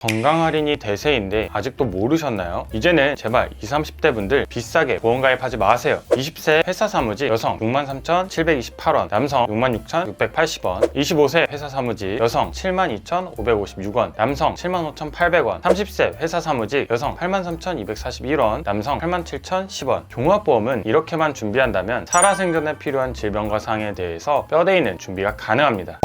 건강 할인이 대세인데 아직도 모르셨나요? 이제는 제발 20, 30대 분들 비싸게 보험 가입하지 마세요. 20세 회사 사무직 여성 63,728원, 남성 66,680원, 25세 회사 사무직 여성 72,556원, 남성 75,800원, 30세 회사 사무직 여성 83,241원, 남성 87,010원. 종합보험은 이렇게만 준비한다면 살아생전에 필요한 질병과 상에 대해서 뼈대 있는 준비가 가능합니다.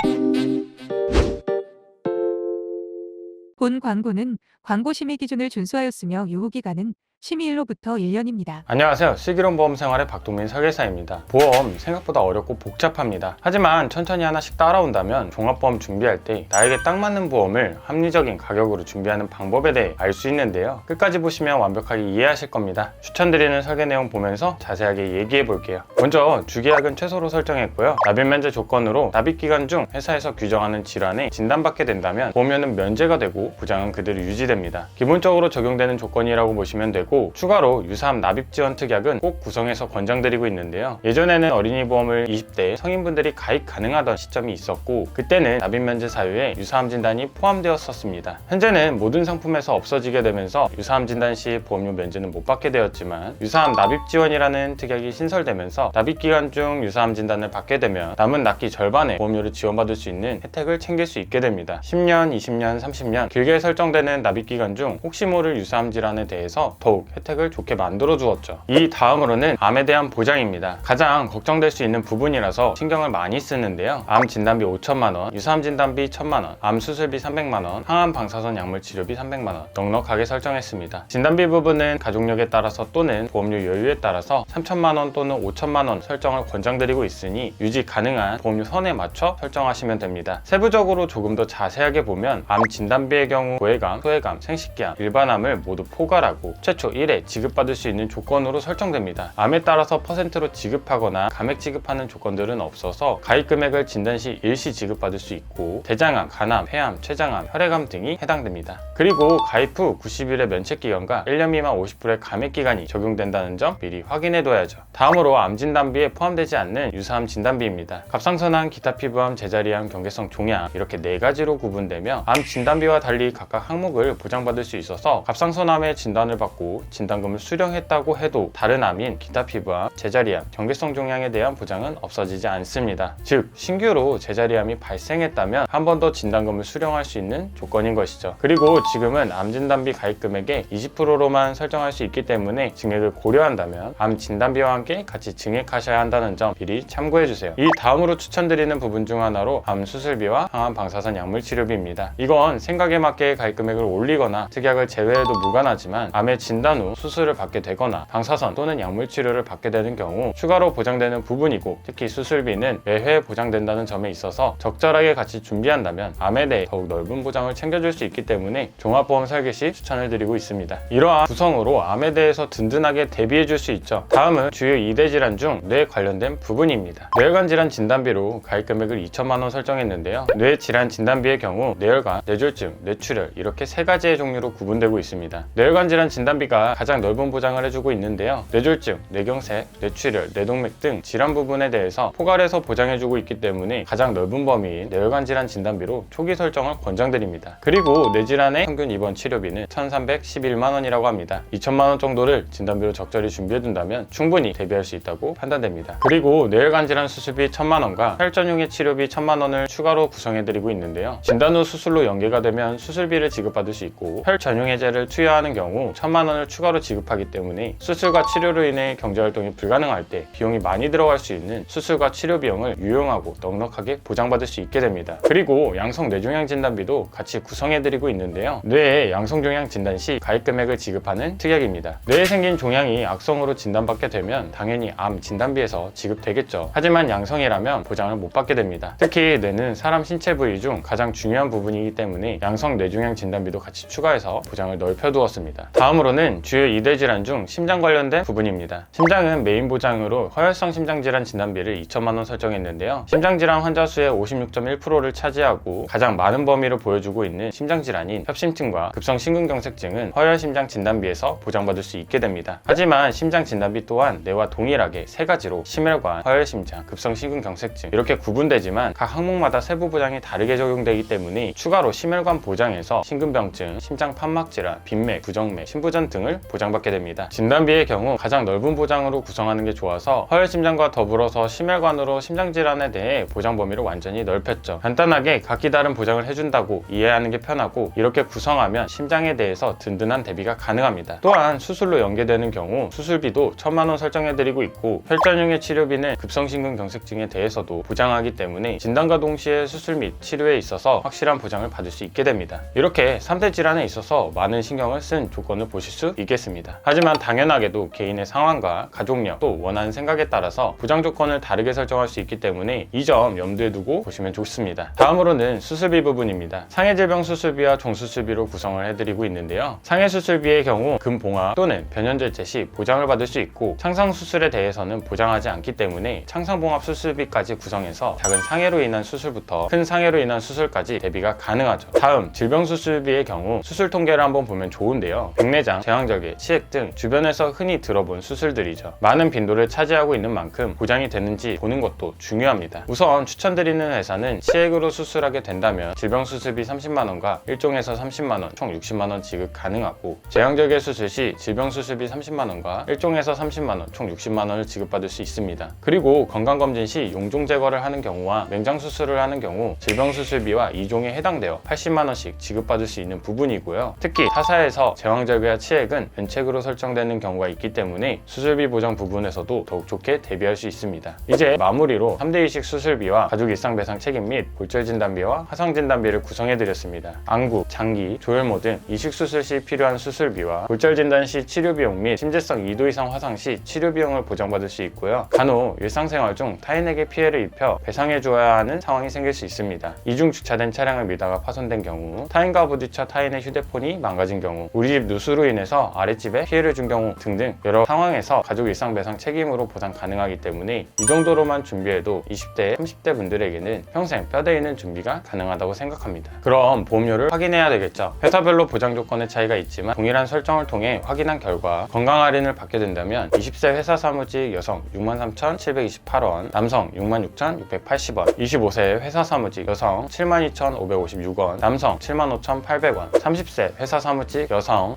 본 광고는 광고 심의 기준을 준수하였으며 유효 기간은 심의일로부터 1년입니다. 안녕하세요. 슬기로운 보험 생활의 박동민 설계사입니다. 보험 생각보다 어렵고 복잡합니다. 하지만 천천히 하나씩 따라온다면 종합보험 준비할 때 나에게 딱 맞는 보험을 합리적인 가격으로 준비하는 방법에 대해 알 수 있는데요. 끝까지 보시면 완벽하게 이해하실 겁니다. 추천드리는 설계 내용 보면서 자세하게 얘기해 볼게요. 먼저 주계약은 최소로 설정했고요. 납입 면제 조건으로 납입 기간 중 회사에서 규정하는 질환에 진단받게 된다면 보험료는 면제가 되고 부장은 그대로 유지됩니다. 기본적으로 적용되는 조건이라고 보시면 되고 추가로 유사암 납입 지원 특약은 꼭 구성해서 권장드리고 있는데요. 예전에는 어린이 보험을 20대 성인분들이 가입 가능하던 시점이 있었고 그때는 납입 면제 사유에 유사암 진단이 포함되었었습니다. 현재는 모든 상품에서 없어지게 되면서 유사암 진단 시 보험료 면제는 못 받게 되었지만 유사암 납입 지원이라는 특약이 신설되면서 납입 기간 중 유사암 진단을 받게 되면 남은 납기 절반의 보험료를 지원받을 수 있는 혜택을 챙길 수 있게 됩니다. 10년, 20년, 30년 길게 설정되는 납입 기간 중 혹시 모를 유사암 질환에 대해서 더욱 혜택을 좋게 만들어 주었죠. 이 다음으로는 암에 대한 보장입니다. 가장 걱정될 수 있는 부분이라서 신경을 많이 쓰는데요. 암 진단비 5천만 원, 유사암 진단비 1천만 원, 암 수술비 300만 원, 항암 방사선 약물 치료비 300만 원 넉넉하게 설정했습니다. 진단비 부분은 가족력에 따라서 또는 보험료 여유에 따라서 3천만 원 또는 5천만 원 설정을 권장드리고 있으니 유지 가능한 보험료 선에 맞춰 설정하시면 됩니다. 세부적으로 조금 더 자세하게 보면 암 진단비의 경우 고해감, 소해감, 생식기암, 일반암을 모두 포괄하고 최초 1회 지급받을 수 있는 조건으로 설정됩니다. 암에 따라서 퍼센트로 지급하거나 감액 지급하는 조건들은 없어서 가입 금액을 진단 시 일시 지급받을 수 있고 대장암, 간암, 폐암, 췌장암, 혈액암 등이 해당됩니다. 그리고 가입 후 90일의 면책 기간과 1년 미만 50%의 감액 기간이 적용된다는 점 미리 확인해 둬야죠. 다음으로 암 진단비에 포함되지 않는 유사암 진단비입니다. 갑상선암, 기타 피부암, 제자리암, 경계성 종양 이렇게 네 가지로 구분되며 암 진단비와 달리 각각 항목을 보장받을 수 있어서 갑상선암의 진단을 받고 진단금을 수령했다고 해도 다른 암인 기타 피부암, 제자리암, 경계성 종양에 대한 보장은 없어지지 않습니다. 즉 신규로 제자리암이 발생했다면 한 번 더 진단금을 수령할 수 있는 조건인 것이죠. 그리고 지금은 암 진단비 가입 금액의 20%로만 설정할 수 있기 때문에 증액을 고려한다면 암 진단비와 함께 같이 증액하셔야 한다는 점 미리 참고해 주세요. 이 다음으로 추천드리는 부분 중 하나로 암 수술비와 항암 방사선 약물 치료비입니다. 이건 생각에 맞게 가입 금액을 올리거나 특약을 제외해도 무관하지만 암의 진단 후 수술을 받게 되거나 방사선 또는 약물 치료를 받게 되는 경우 추가로 보장되는 부분이고 특히 수술비는 매회 보장된다는 점에 있어서 적절하게 같이 준비한다면 암에 대해 더욱 넓은 보장을 챙겨줄 수 있기 때문에 종합보험 설계 시 추천을 드리고 있습니다. 이러한 구성으로 암에 대해서 든든하게 대비해 줄 수 있죠. 다음은 주요 2대 질환 중 뇌 관련된 부분입니다. 뇌혈관 질환 진단비로 가입 금액을 2천만 원 설정했는데요. 뇌 질환 진단비의 경우 뇌혈관, 뇌졸중, 뇌출혈 이렇게 세 가지의 종류로 구분되고 있습니다. 뇌혈관 질환 진단비가 가장 넓은 보장을 해주고 있는데요. 뇌졸중, 뇌경색, 뇌출혈, 뇌동맥 등 질환 부분에 대해서 포괄해서 보장해주고 있기 때문에 가장 넓은 범위인 뇌혈관 질환 진단비로 초기 설정을 권장드립니다. 그리고 뇌질환의 평균 입원 치료비는 1,311만 원이라고 합니다. 2천만 원 정도를 진단비로 적절히 준비해둔다면 충분히 대비할 수 있다고 판단됩니다. 그리고 뇌혈관 질환 수술비 1천만 원과 혈전용의 치료비 1천만 원을 추가로 구성해드리고 있는데요. 진단 후 수술로 연계가 되면 수술비를 지급받을 수 있고 혈 전용 해제를 투여하는 경우 1천만 원을 추가로 지급하기 때문에 수술과 치료로 인해 경제활동이 불가능할 때 비용이 많이 들어갈 수 있는 수술과 치료 비용을 유용하고 넉넉하게 보장받을 수 있게 됩니다. 그리고 양성 뇌종양 진단비도 같이 구성해드리고 있는데요. 뇌의 양성 종양 진단 시 가입 금액을 지급하는 특약입니다. 뇌에 생긴 종양이 악성으로 진단받게 되면 당연히 암 진단비에서 지급되겠죠. 하지만 양성이라면 보장을 못 받게 됩니다. 특히 뇌는 사람 신체 부위 중 가장 중요한 부분이기 때문에 양성 뇌종양 진단비도 같이 추가해서 보장을 넓혀두었습니다. 다음으로는 심장은 주요 2대 질환 중 심장 관련된 부분입니다. 심장은 메인 보장으로 허혈성 심장 질환 진단비를 2천만 원 설정했는데요. 심장 질환 환자 수의 56.1%를 차지하고 가장 많은 범위를 보여주고 있는 심장 질환인 협심증과 급성 심근경색증은 허혈 심장 진단비에서 보장받을 수 있게 됩니다. 하지만 심장 진단비 또한 뇌와 동일하게 세 가지로 심혈관, 허혈 심장, 급성 심근경색증 이렇게 구분되지만 각 항목마다 세부 보장이 다르게 적용되기 때문에 추가로 심혈관 보장에서 심근병증, 심장 판막 질환, 빈맥, 부정맥, 심부전 등을 보장받게 됩니다. 진단비의 경우 가장 넓은 보장으로 구성하는 게 좋아서 허혈 심장과 더불어서 심혈관으로 심장 질환에 대해 보장 범위를 완전히 넓혔죠. 간단하게 각기 다른 보장을 해준다고 이해하는 게 편하고 이렇게 구성하면 심장에 대해서 든든한 대비가 가능합니다. 또한 수술로 연계되는 경우 수술비도 천만 원 설정해드리고 있고 혈전형의 치료비는 급성심근경색증에 대해서도 보장하기 때문에 진단과 동시에 수술 및 치료에 있어서 확실한 보장을 받을 수 있게 됩니다. 이렇게 3대 질환에 있어서 많은 신경을 쓴 조건을 보실 수 있겠습니다. 하지만 당연하게도 개인의 상황과 가족력 또 원하는 생각에 따라서 보장 조건을 다르게 설정할 수 있기 때문에 이 점 염두에 두고 보시면 좋습니다. 다음으로는 수술비 부분입니다. 상해 질병 수술비와 종수술비로 구성을 해드리고 있는데요. 상해 수술비의 경우 금봉합 또는 변연절제 시 보장을 받을 수 있고 창상 수술에 대해서는 보장하지 않기 때문에 창상봉합 수술비까지 구성해서 작은 상해로 인한 수술부터 큰 상해로 인한 수술까지 대비가 가능하죠. 다음 질병 수술비의 경우 수술 통계를 한번 보면 좋은데요. 백내장, 제왕절개, 치액 등 주변에서 흔히 들어본 수술들이죠. 많은 빈도를 차지하고 있는 만큼 보장이 되는지 보는 것도 중요합니다. 우선 추천드리는 회사는 치액으로 수술하게 된다면 질병 수술비 30만 원과 1종에서 30만 원, 총 60만 원 지급 가능하고 제왕절개 수술 시 질병 수술비 30만 원과 1종에서 30만 원, 총 60만 원을 지급받을 수 있습니다. 그리고 건강검진 시 용종 제거를 하는 경우와 맹장 수술을 하는 경우 질병 수술비와 2종에 해당되어 80만 원씩 지급받을 수 있는 부분이고요. 특히 타사에서 제왕절개와 치액 은 면책으로 설정되는 경우가 있기 때문에 수술비 보장 부분에서도 더욱 좋게 대비할 수 있습니다. 이제 마무리로 3대 이식 수술비와 가족 일상 배상 책임 및 골절 진단비와 화상 진단비를 구성해 드렸습니다. 안구, 장기, 조혈모 등 이식 수술 시 필요한 수술비와 골절 진단 시 치료 비용 및 심재성 2도 이상 화상 시 치료 비용을 보장받을 수 있고요. 간혹 일상생활 중 타인에게 피해를 입혀 배상해 주어야 하는 상황이 생길 수 있습니다. 이중 주차된 차량을 밀다가 파손된 경우, 타인과 부딪혀 타인의 휴대폰이 망가진 경우, 우리 집 누수로 인해서 아랫집에 피해를 준 경우 등등 여러 상황에서 가족 일상 배상 책임으로 보상 가능하기 때문에 이 정도로만 준비해도 20대, 30대 분들에게는 평생 뼈대 있는 준비가 가능하다고 생각합니다. 그럼 보험료를 확인해야 되겠죠. 회사별로 보장 조건의 차이가 있지만 동일한 설정을 통해 확인한 결과 건강 할인을 받게 된다면 20세 회사 사무직 여성 63,728원, 남성 66,680원, 25세 회사 사무직 여성 72,556원, 남성 75,800원, 30세 회사 사무직 여성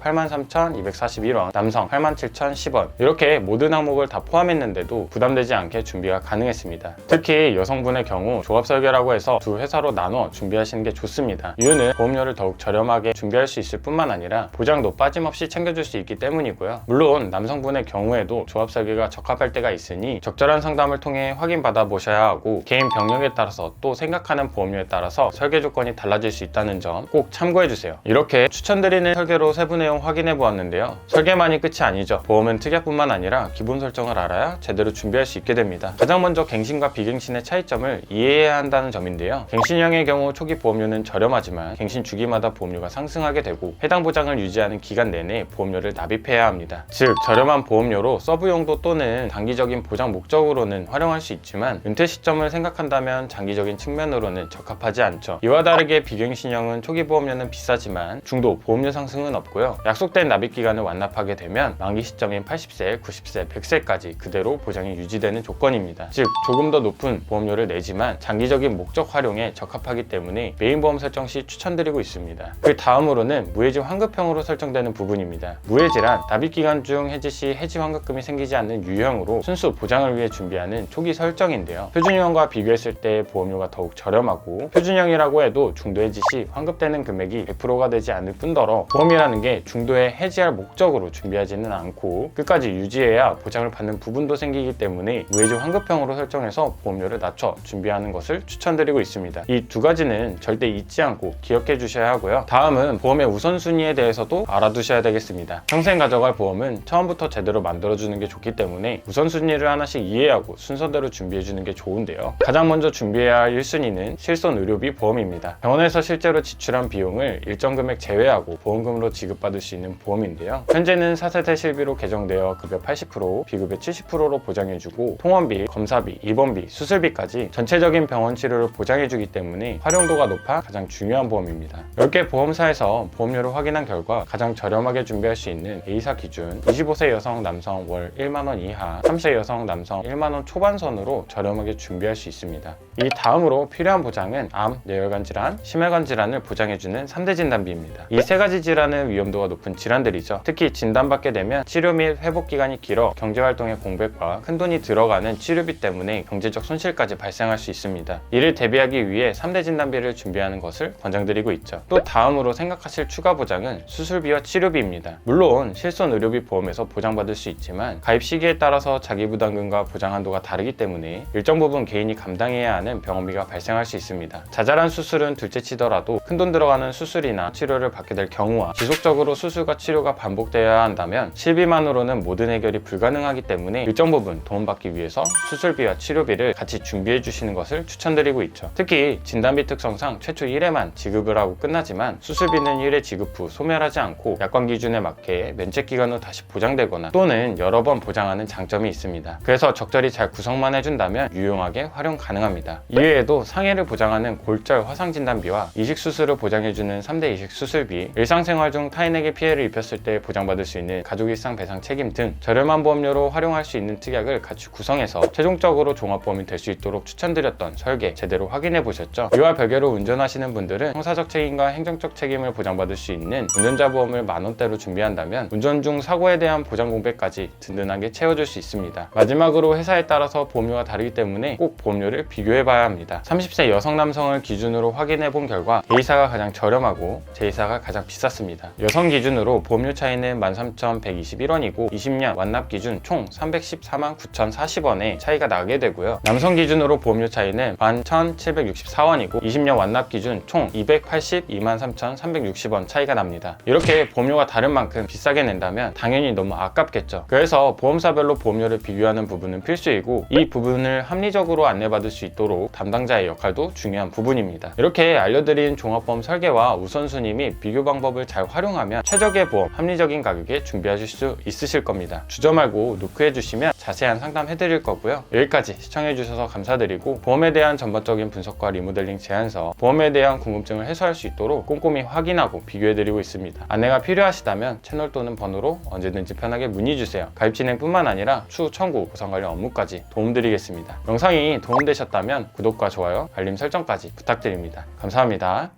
83,241원, 남성 87,010원 이렇게 모든 항목을 다 포함했는데도 부담되지 않게 준비가 가능했습니다. 특히 여성분의 경우 조합 설계라고 해서 두 회사로 나눠 준비하시는 게 좋습니다. 이유는 보험료를 더욱 저렴하게 준비할 수 있을 뿐만 아니라 보장도 빠짐없이 챙겨줄 수 있기 때문이고요. 물론 남성분의 경우에도 조합 설계가 적합할 때가 있으니 적절한 상담을 통해 확인받아 보셔야 하고 개인 병력에 따라서 또 생각하는 보험료에 따라서 설계 조건이 달라질 수 있다는 점 꼭 참고해 주세요. 이렇게 추천드리는 설계로 세부 내용 확인해 보았는데 요. 설계만이 끝이 아니죠. 보험은 특약뿐만 아니라 기본 설정을 알아야 제대로 준비할 수 있게 됩니다. 가장 먼저 갱신과 비갱신의 차이점을 이해해야 한다는 점인데요. 갱신형의 경우 초기 보험료는 저렴하지만 갱신 주기마다 보험료가 상승하게 되고 해당 보장을 유지하는 기간 내내 보험료를 납입해야 합니다. 즉 저렴한 보험료로 서브 용도 또는 단기적인 보장 목적으로는 활용할 수 있지만 은퇴 시점을 생각한다면 장기적인 측면으로는 적합하지 않죠. 이와 다르게 비갱신형은 초기 보험료는 비싸지만 중도 보험료 상승은 없고요. 약속된 납입 기간을 완납하게 되면 만기 시점인 80세, 90세, 100세까지 그대로 보장이 유지되는 조건입니다. 즉 조금 더 높은 보험료를 내지만 장기적인 목적 활용에 적합하기 때문에 메인 보험 설정 시 추천드리고 있습니다. 그 다음으로는 무해지 환급형으로 설정되는 부분입니다. 무해지란 납입 기간 중 해지 시 해지 환급금이 생기지 않는 유형으로 순수 보장을 위해 준비하는 초기 설정인데요. 표준형과 비교했을 때 보험료가 더욱 저렴하고 표준형이라고 해도 중도 해지 시 환급되는 금액이 100%가 되지 않을 뿐더러 보험이라는 게 중도에 해지 할 목적으로 준비하지는 않고 끝까지 유지해야 보장을 받는 부분도 생기기 때문에 무해지 환급형으로 설정해서 보험료를 낮춰 준비하는 것을 추천드리고 있습니다. 이 두 가지는 절대 잊지 않고 기억해 주셔야 하고요. 다음은 보험의 우선순위에 대해서도 알아두셔야 되겠습니다. 평생 가져갈 보험은 처음부터 제대로 만들어주는 게 좋기 때문에 우선순위를 하나씩 이해하고 순서대로 준비해 주는 게 좋은데요. 가장 먼저 준비해야 할 1순위는 실손 의료비 보험입니다. 병원에서 실제로 지출한 비용을 일정 금액 제외하고 보험금으로 지급받을 수 있는 보험 보험인데요. 현재는 4세대 실비로 개정되어 급여 80%, 비급여 70%로 보장해주고 통원비, 검사비, 입원비, 수술비까지 전체적인 병원 치료를 보장해주기 때문에 활용도가 높아 가장 중요한 보험입니다. 10개 보험사에서 보험료를 확인한 결과 가장 저렴하게 준비할 수 있는 A사 기준 25세 여성, 남성 월 1만원 이하, 30세 여성, 남성 1만원 초반선으로 저렴하게 준비할 수 있습니다. 이 다음으로 필요한 보장은 암, 뇌혈관 질환, 심혈관 질환을 보장해주는 3대 진단비입니다. 이 세 가지 질환은 위험도가 높은 질환 들이죠. 특히 진단받게 되면 치료 및 회복 기간이 길어 경제활동의 공백과 큰돈이 들어가는 치료비 때문에 경제적 손실까지 발생할 수 있습니다. 이를 대비하기 위해 3대 진단비를 준비하는 것을 권장드리고 있죠. 또 다음으로 생각하실 추가 보장은 수술비와 치료비입니다. 물론 실손 의료비 보험에서 보장받을 수 있지만 가입 시기에 따라서 자기 부담금과 보장 한도가 다르기 때문에 일정 부분 개인이 감당해야 하는 병원비가 발생할 수 있습니다. 자잘한 수술은 둘째 치더라도 큰돈 들어가는 수술이나 치료를 받게 될 경우와 지속적으로 수술과 치료 가 반복되어야 한다면 실비만으로는 모든 해결이 불가능하기 때문에 일정 부분 도움받기 위해서 수술비와 치료비를 같이 준비해 주시는 것을 추천드리고 있죠. 특히 진단비 특성상 최초 1회만 지급을 하고 끝나지만 수술비는 1회 지급 후 소멸하지 않고 약관 기준에 맞게 면책 기간 후 다시 보장되거나 또는 여러 번 보장하는 장점이 있습니다. 그래서 적절히 잘 구성만 해준다면 유용하게 활용 가능합니다. 이외에도 상해를 보장하는 골절 화상 진단비와 이식 수술을 보장해주는 3대 이식 수술비, 일상생활 중 타인에게 피해를 입혔을 때 보장받을 수 있는 가족 일상 배상 책임 등 저렴한 보험료로 활용할 수 있는 특약을 같이 구성해서 최종적으로 종합보험이 될 수 있도록 추천드렸던 설계 제대로 확인해 보셨죠? 이와 별개로 운전하시는 분들은 형사적 책임과 행정적 책임을 보장받을 수 있는 운전자 보험을 만 원대로 준비한다면 운전 중 사고에 대한 보장 공백까지 든든하게 채워줄 수 있습니다. 마지막으로 회사에 따라서 보험료가 다르기 때문에 꼭 보험료를 비교해 봐야 합니다. 30세 여성 남성을 기준으로 확인해 본 결과 A사가 가장 저렴하고 J사가 가장 비쌌습니다. 여성 기준으로 보험 료 차이는 13,121원이고 20년 완납 기준 총 314만 9,040원의 차이가 나게 되고요. 남성 기준으로 보험료 차이는 11,764원이고 20년 완납 기준 총 282만 3,360원 차이가 납니다. 이렇게 보험료가 다른 만큼 비싸게 낸다면 당연히 너무 아깝겠죠. 그래서 보험사별로 보험료를 비교하는 부분은 필수이고 이 부분을 합리적으로 안내받을 수 있도록 담당자의 역할도 중요한 부분입니다. 이렇게 알려드린 종합보험 설계와 우선순위 및 비교 방법을 잘 활용하면 최적의 보험, 합리적인 가격에 준비하실 수 있으실 겁니다. 주저 말고 노크해 주시면 자세한 상담 해 드릴 거고요. 여기까지 시청해 주셔서 감사드리고 보험에 대한 전반적인 분석과 리모델링 제안서, 보험에 대한 궁금증을 해소할 수 있도록 꼼꼼히 확인하고 비교해 드리고 있습니다. 안내가 필요하시다면 채널 또는 번호로 언제든지 편하게 문의 주세요. 가입 진행뿐만 아니라 추후 청구, 보상 관련 업무까지 도움드리겠습니다. 영상이 도움되셨다면 구독과 좋아요, 알림 설정까지 부탁드립니다. 감사합니다.